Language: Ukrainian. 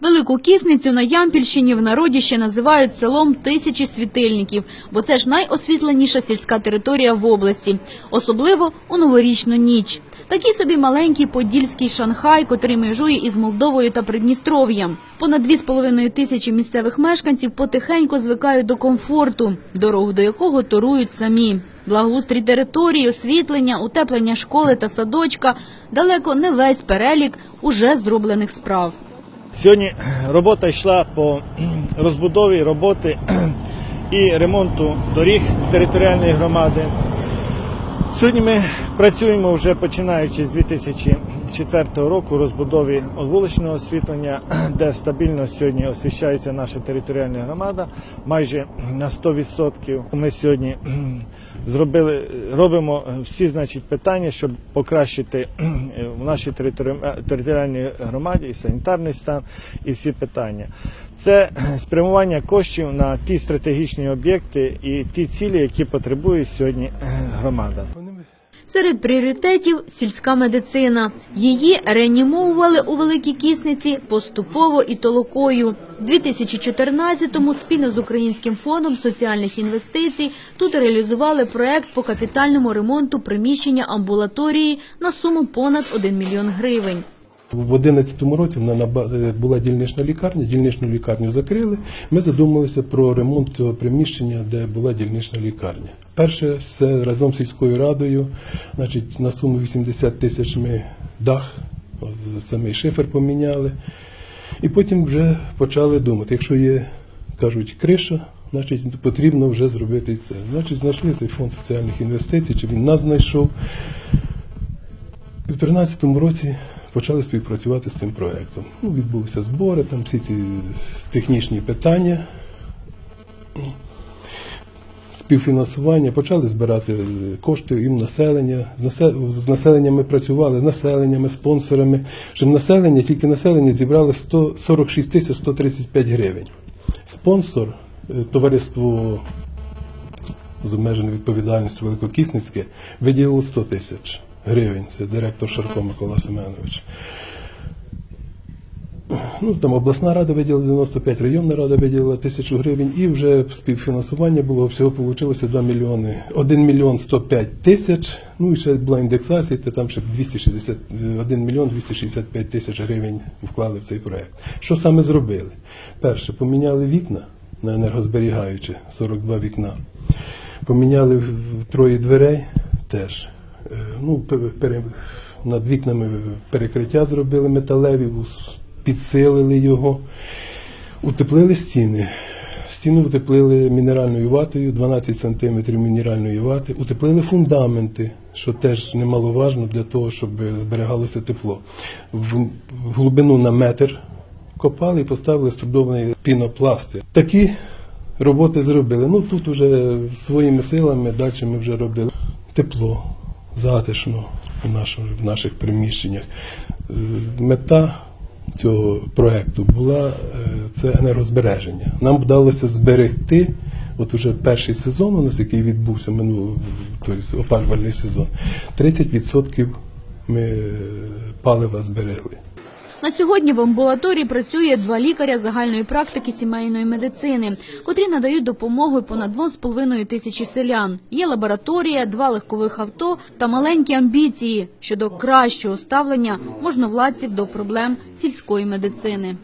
Велику кісницю на Ямпільщині в народі ще називають селом тисячі світильників, бо це ж найосвітленіша сільська територія в області, особливо у новорічну ніч. Такий собі маленький подільський Шанхай, котрий межує із Молдовою та Придністров'ям. Понад 2,5 тисячі місцевих мешканців потихеньку звикають до комфорту, дорогу до якого торують самі. Благоустрій території, освітлення, утеплення школи та садочка – далеко не весь перелік уже зроблених справ. Сьогодні робота йшла по розбудові роботи і ремонту доріг територіальної громади. Сьогодні ми працюємо вже починаючи з 2004 року розбудові вуличного освітлення, де стабільно сьогодні освіщається наша територіальна громада майже на 100%. Ми сьогодні зробили, робимо всі значить, питання, щоб покращити в нашій територіальній громаді і санітарний стан, і всі питання. Це спрямування коштів на ті стратегічні об'єкти і ті цілі, які потребує сьогодні громада. Серед пріоритетів – сільська медицина. Її реанімовували у Великій Кісниці поступово і толокою. У 2014-му спільно з Українським фондом соціальних інвестицій тут реалізували проект по капітальному ремонту приміщення амбулаторії на суму понад 1 мільйон гривень. В 2011 році мене була дільнична лікарня, дільничну лікарню закрили. Ми задумалися про ремонт цього приміщення, де була дільнична лікарня. Перше, все разом з сільською радою, значить, на суму 80 тисяч ми дах, самий шифер поміняли. І потім вже почали думати, якщо є, кажуть, криша, значить потрібно вже зробити це. Значить, знайшли цей фонд соціальних інвестицій, чи він нас знайшов. У 2013 році почали співпрацювати з цим проєктом. Ну, відбулися збори, там всі ці технічні питання, співфінансування, почали збирати кошти їм населення. З, насе- з населенням ми працювали, з населеннями, спонсорами. Щоб населення, тільки населення зібрали 146 тисяч 135 гривень. Спонсор, е, товариство з обмеженою відповідальністю Великокісницьке виділило 100 тисяч гривень. Це директор Шарко Микола Семенович. Ну, там обласна рада виділила 95, районна рада виділила тисячу гривень, і вже співфінансування було всього вийшло 2 мільйони, 1 мільйон 105 тисяч. Ну і ще була індексація, то там ще 260, 1 мільйон 265 тисяч гривень вклали в цей проект. Що саме зробили? Перше, поміняли вікна на енергозберігаючі, 42 вікна. Поміняли троє дверей теж. Е, Ну, пере- над вікнами перекриття зробили металеві, підсилили його. Утеплили стіни. Стіну утеплили мінеральною ватою, 12 см мінеральної вати, утеплили фундаменти, що теж немаловажно для того, щоб зберігалося тепло. В глибину на метр копали і поставили струдовані пінопласти. Такі роботи зробили. Ну тут вже своїми силами далі ми вже робили тепло, затишно в, нашому, в наших приміщеннях. Е, Мета цього проекту була е, це енергозбереження. Нам вдалося зберегти. От уже перший сезон, у нас який відбувся минулий опалювальний сезон, 30% ми е, палива зберегли. На сьогодні в амбулаторії працює два лікаря загальної практики сімейної медицини, котрі надають допомогу понад 2,5 тисячі селян. Є лабораторія, два легкових авто та маленькі амбіції щодо кращого ставлення можновладців до проблем сільської медицини.